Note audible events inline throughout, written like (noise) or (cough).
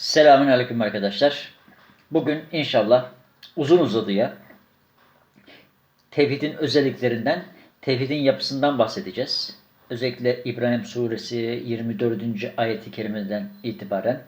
Selamünaleyküm arkadaşlar. Bugün inşallah uzun uzadıya tevhidin özelliklerinden, tevhidin yapısından bahsedeceğiz. Özellikle İbrahim Suresi 24. ayeti kerimeden itibaren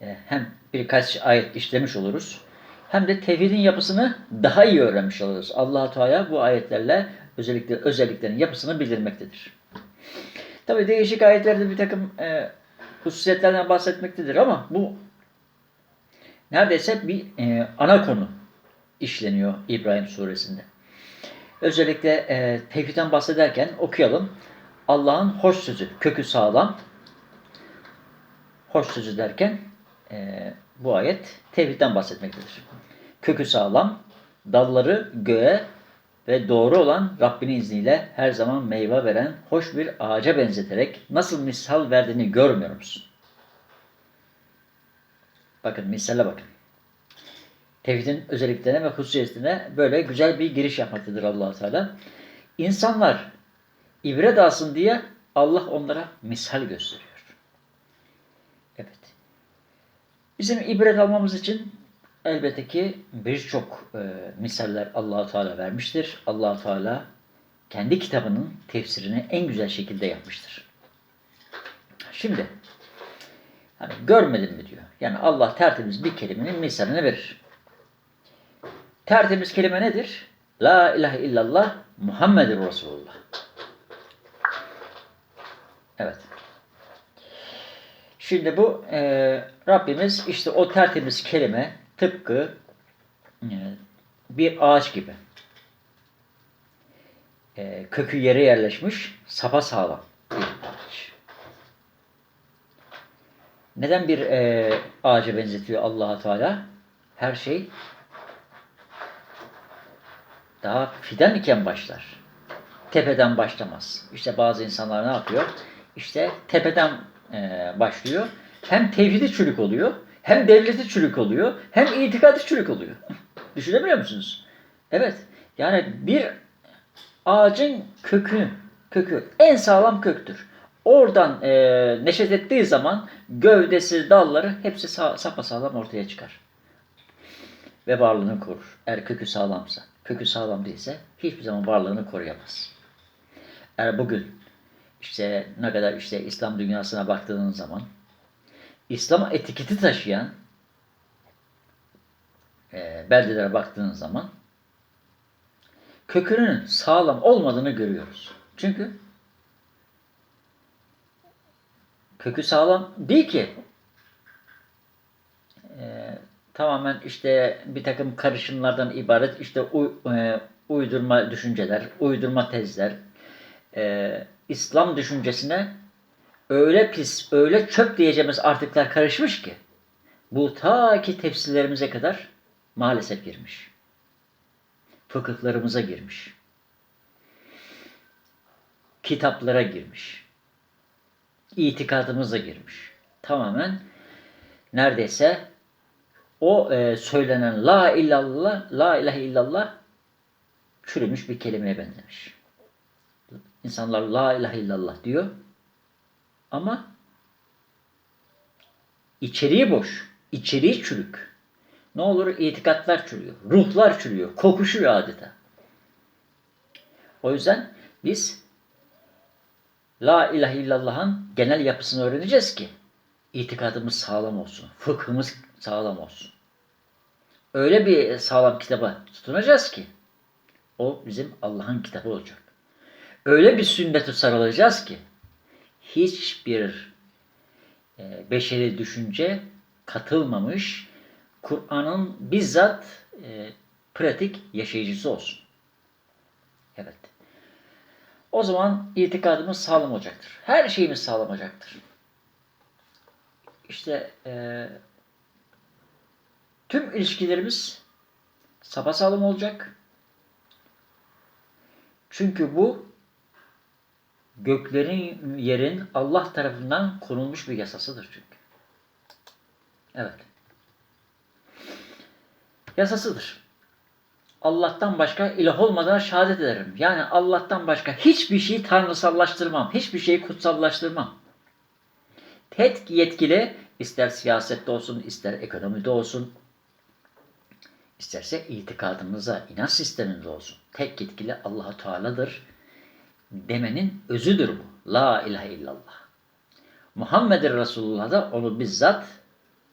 e, hem birkaç ayet işlemiş oluruz hem de tevhidin yapısını daha iyi öğrenmiş oluruz. allah Teala bu ayetlerle özellikle özelliklerin yapısını bildirmektedir. Tabi değişik ayetlerde bir takım e, hususiyetlerden bahsetmektedir ama bu neredeyse bir e, ana konu işleniyor İbrahim suresinde. Özellikle e, tevhidden bahsederken okuyalım. Allah'ın hoş sözü, kökü sağlam. Hoş sözü derken e, bu ayet tevhidden bahsetmektedir. Kökü sağlam, dalları göğe ve doğru olan Rabbinin izniyle her zaman meyve veren hoş bir ağaca benzeterek nasıl misal verdiğini görmüyor musun? Bakın misale bakın. Tevhidin özelliklerine ve hususiyetine böyle güzel bir giriş yapmaktadır allah Teala. İnsanlar ibret alsın diye Allah onlara misal gösteriyor. Evet. Bizim ibret almamız için elbette ki birçok e, misaller allah Teala vermiştir. allah Teala kendi kitabının tefsirini en güzel şekilde yapmıştır. Şimdi Hani görmedin mi diyor. Yani Allah tertemiz bir kelimenin misalini verir. Tertemiz kelime nedir? La ilahe illallah Muhammedur Resulullah. Evet. Şimdi bu e, Rabbimiz işte o tertemiz kelime tıpkı e, bir ağaç gibi. E, kökü yere yerleşmiş, sapa sağlam bir ağaç. Neden bir e, ağaca benzetiyor allah Teala? Her şey daha fidan iken başlar. Tepeden başlamaz. İşte bazı insanlar ne yapıyor? İşte tepeden e, başlıyor. Hem tevhidi çürük oluyor, hem devleti çürük oluyor, hem itikadı çürük oluyor. (laughs) Düşünebiliyor musunuz? Evet. Yani bir ağacın kökü, kökü en sağlam köktür. Oradan e, neşet ettiği zaman gövdesi, dalları hepsi sağ, sapasağlam ortaya çıkar. Ve varlığını korur. Eğer kökü sağlamsa. Kökü sağlam değilse hiçbir zaman varlığını koruyamaz. Eğer bugün işte ne kadar işte İslam dünyasına baktığınız zaman İslam etiketi taşıyan e, beldelere baktığınız zaman kökünün sağlam olmadığını görüyoruz. Çünkü kökü sağlam değil ki. Ee, tamamen işte bir takım karışımlardan ibaret işte uy, e, uydurma düşünceler, uydurma tezler, e, İslam düşüncesine öyle pis, öyle çöp diyeceğimiz artıklar karışmış ki bu ta ki tefsirlerimize kadar maalesef girmiş. Fıkıhlarımıza girmiş. Kitaplara girmiş itikadımıza girmiş. Tamamen neredeyse o e, söylenen la illallah, la ilahe illallah çürümüş bir kelimeye benzemiş. İnsanlar la ilahe illallah diyor ama içeriği boş, içeriği çürük. Ne olur itikatlar çürüyor, ruhlar çürüyor, kokuşuyor adeta. O yüzden biz La ilahe illallah'ın genel yapısını öğreneceğiz ki itikadımız sağlam olsun, fıkhımız sağlam olsun. Öyle bir sağlam kitaba tutunacağız ki o bizim Allah'ın kitabı olacak. Öyle bir sünnete sarılacağız ki hiçbir e, beşeri düşünce katılmamış Kur'an'ın bizzat e, pratik yaşayıcısı olsun. O zaman itikadımız sağlam olacaktır. Her şeyimiz sağlam olacaktır. İşte e, tüm ilişkilerimiz sapasağlam olacak. Çünkü bu göklerin, yerin Allah tarafından konulmuş bir yasasıdır çünkü. Evet. Yasasıdır. Allah'tan başka ilah olmadığına şehadet ederim. Yani Allah'tan başka hiçbir şeyi tanrısallaştırmam. Hiçbir şeyi kutsallaştırmam. Tek yetkili, İster siyasette olsun, ister ekonomide olsun, isterse itikadımıza, inanç sisteminde olsun. Tek yetkili Allahu Teala'dır demenin özüdür bu. La ilahe illallah. Muhammed Resulullah da onu bizzat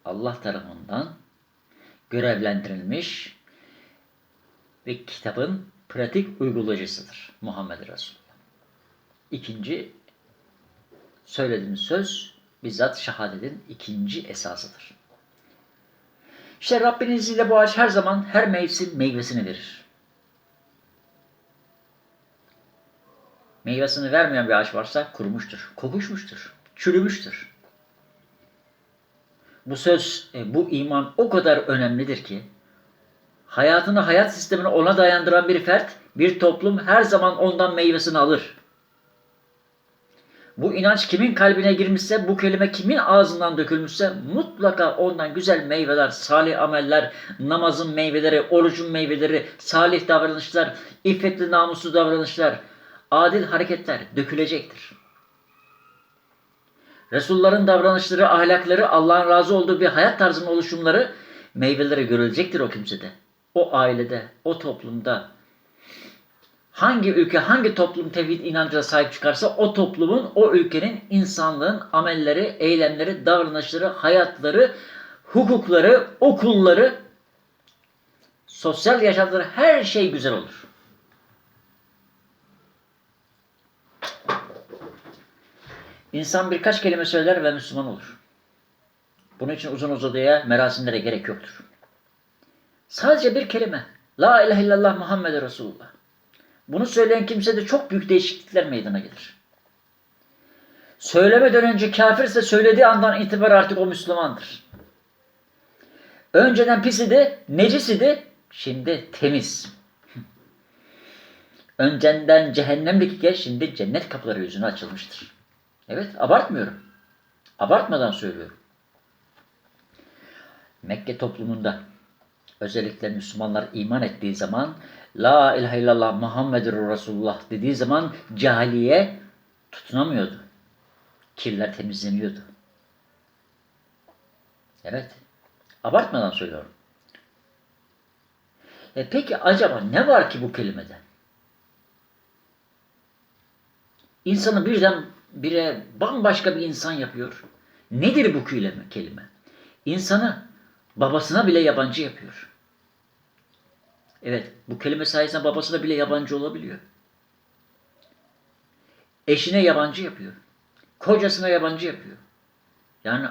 Allah tarafından görevlendirilmiş ve kitabın pratik uygulayıcısıdır Muhammed Resulullah. İkinci söylediğimiz söz bizzat şehadetin ikinci esasıdır. İşte Rabbinin izniyle bu ağaç her zaman her mevsim meyvesini verir. Meyvesini vermeyen bir ağaç varsa kurumuştur, kokuşmuştur, çürümüştür. Bu söz, e, bu iman o kadar önemlidir ki hayatını, hayat sistemini ona dayandıran bir fert, bir toplum her zaman ondan meyvesini alır. Bu inanç kimin kalbine girmişse, bu kelime kimin ağzından dökülmüşse mutlaka ondan güzel meyveler, salih ameller, namazın meyveleri, orucun meyveleri, salih davranışlar, iffetli namuslu davranışlar, adil hareketler dökülecektir. Resulların davranışları, ahlakları, Allah'ın razı olduğu bir hayat tarzının oluşumları meyveleri görülecektir o kimsede. O ailede, o toplumda, hangi ülke, hangi toplum tevhid inancına sahip çıkarsa o toplumun, o ülkenin insanlığın amelleri, eylemleri, davranışları, hayatları, hukukları, okulları, sosyal yaşamları her şey güzel olur. İnsan birkaç kelime söyler ve Müslüman olur. Bunun için uzun uzadıya, merasimlere gerek yoktur. Sadece bir kelime. La ilahe illallah Muhammed Resulullah. Bunu söyleyen kimse de çok büyük değişiklikler meydana gelir. Söylemeden önce kafirse söylediği andan itibaren artık o Müslümandır. Önceden pis idi, necis idi, şimdi temiz. (laughs) Önceden cehennemlik iken şimdi cennet kapıları yüzüne açılmıştır. Evet, abartmıyorum. Abartmadan söylüyorum. Mekke toplumunda özellikle Müslümanlar iman ettiği zaman La ilahe illallah Muhammedur Resulullah dediği zaman cahiliye tutunamıyordu. Kirler temizleniyordu. Evet. Abartmadan söylüyorum. E peki acaba ne var ki bu kelimede? İnsanı birden bire bambaşka bir insan yapıyor. Nedir bu kelime? İnsanı babasına bile yabancı yapıyor. Evet, bu kelime sayesinde babasına bile yabancı olabiliyor. Eşine yabancı yapıyor. Kocasına yabancı yapıyor. Yani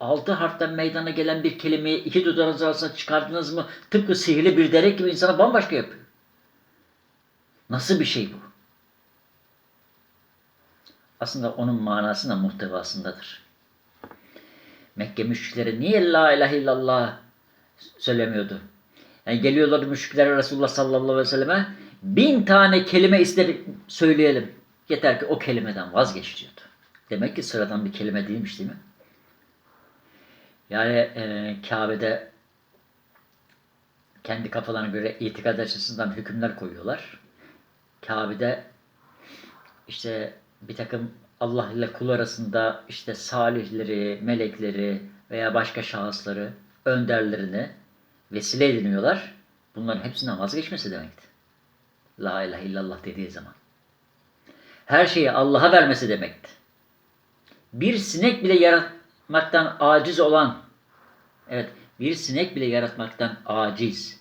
altı harften meydana gelen bir kelimeyi iki dudağınız arasında çıkardınız mı tıpkı sihirli bir derek gibi insana bambaşka yapıyor. Nasıl bir şey bu? Aslında onun manasında muhtevasındadır. Mekke müşrikleri niye la ilahe illallah söylemiyordu? Yani geliyorlardı müşrikler Resulullah sallallahu aleyhi ve selleme bin tane kelime ister söyleyelim. Yeter ki o kelimeden vazgeç diyordu. Demek ki sıradan bir kelime değilmiş değil mi? Yani e, Kabe'de kendi kafalarına göre itikad açısından hükümler koyuyorlar. Kabe'de işte bir takım Allah ile kul arasında işte salihleri, melekleri veya başka şahısları, önderlerini vesile ediniyorlar. Bunların hepsinden vazgeçmesi demekti. La ilahe illallah dediği zaman. Her şeyi Allah'a vermesi demekti. Bir sinek bile yaratmaktan aciz olan, evet bir sinek bile yaratmaktan aciz,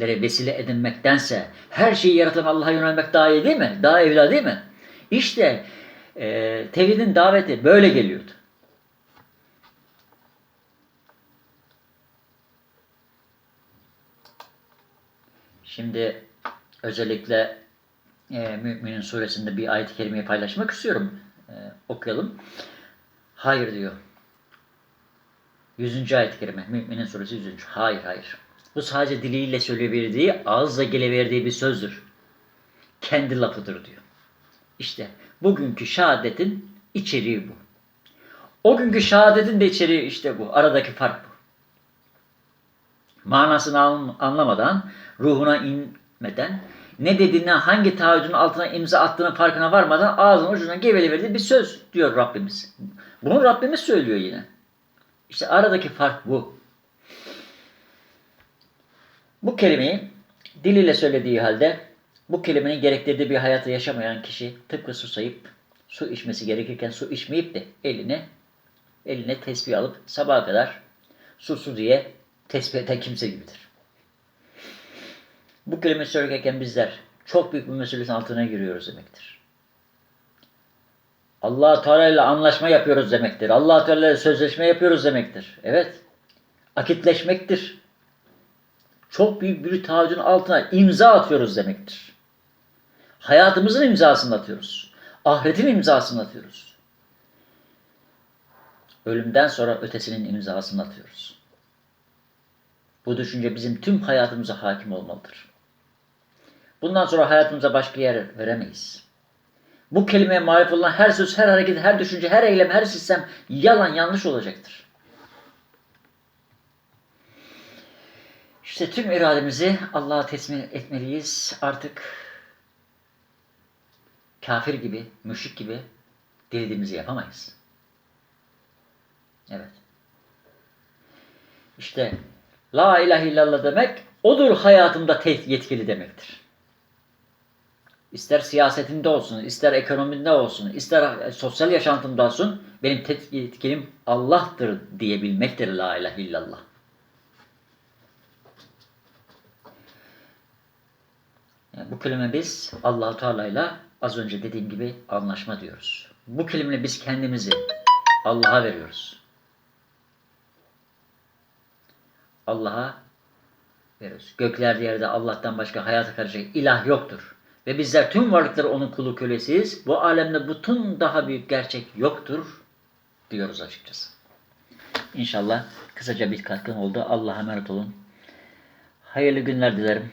lere vesile edinmektense her şeyi yaratan Allah'a yönelmek daha iyi değil mi? Daha evla değil mi? İşte e, tevhidin daveti böyle geliyordu. Şimdi özellikle e, Müminin suresinde bir ayet-i kerimeyi paylaşmak istiyorum. E, okuyalım. Hayır diyor. 100. ayet-i kerime. Müminin suresi 100. Hayır hayır. Bu sadece diliyle söyleyebildiği, ağızla geleverdiği bir sözdür. Kendi lafıdır diyor. İşte bugünkü şehadetin içeriği bu. O günkü şehadetin de içeriği işte bu. Aradaki fark bu. Manasını anlamadan, ruhuna inmeden, ne dediğine, hangi taahhüdün altına imza attığının farkına varmadan ağzının ucuna geveleverdiği bir söz diyor Rabbimiz. Bunu Rabbimiz söylüyor yine. İşte aradaki fark bu. Bu kelimeyi diliyle söylediği halde bu kelimenin gerektirdiği bir hayatı yaşamayan kişi tıpkı susayıp su içmesi gerekirken su içmeyip de eline eline tesbih alıp sabaha kadar susuz diye tesbih eden kimse gibidir. Bu kelimeyi söylerken bizler çok büyük bir mesuliyetin altına giriyoruz demektir. allah Teala ile anlaşma yapıyoruz demektir. allah Teala ile sözleşme yapıyoruz demektir. Evet. Akitleşmektir. Çok büyük bir taahhüdün altına imza atıyoruz demektir. Hayatımızın imzasını atıyoruz. Ahiretin imzasını atıyoruz. Ölümden sonra ötesinin imzasını atıyoruz. Bu düşünce bizim tüm hayatımıza hakim olmalıdır. Bundan sonra hayatımıza başka yer veremeyiz. Bu kelimeye marif olan her söz, her hareket, her düşünce, her eylem, her sistem yalan, yanlış olacaktır. İşte tüm irademizi Allah'a teslim etmeliyiz. Artık kafir gibi, müşrik gibi dilediğimizi yapamayız. Evet. İşte La ilahe illallah demek odur hayatımda yetkili demektir. İster siyasetinde olsun, ister ekonominde olsun, ister sosyal yaşantımda olsun benim tek yetkilim Allah'tır diyebilmektir La ilahe illallah. Yani bu kelime biz Allahu Teala az önce dediğim gibi anlaşma diyoruz. Bu kelimeyle biz kendimizi Allah'a veriyoruz. Allah'a veriyoruz. Göklerde yerde Allah'tan başka hayata karışacak ilah yoktur. Ve bizler tüm varlıkları onun kulu kölesiyiz. Bu alemde bütün daha büyük gerçek yoktur diyoruz açıkçası. İnşallah kısaca bir katkın oldu. Allah'a emanet olun. Hayırlı günler dilerim.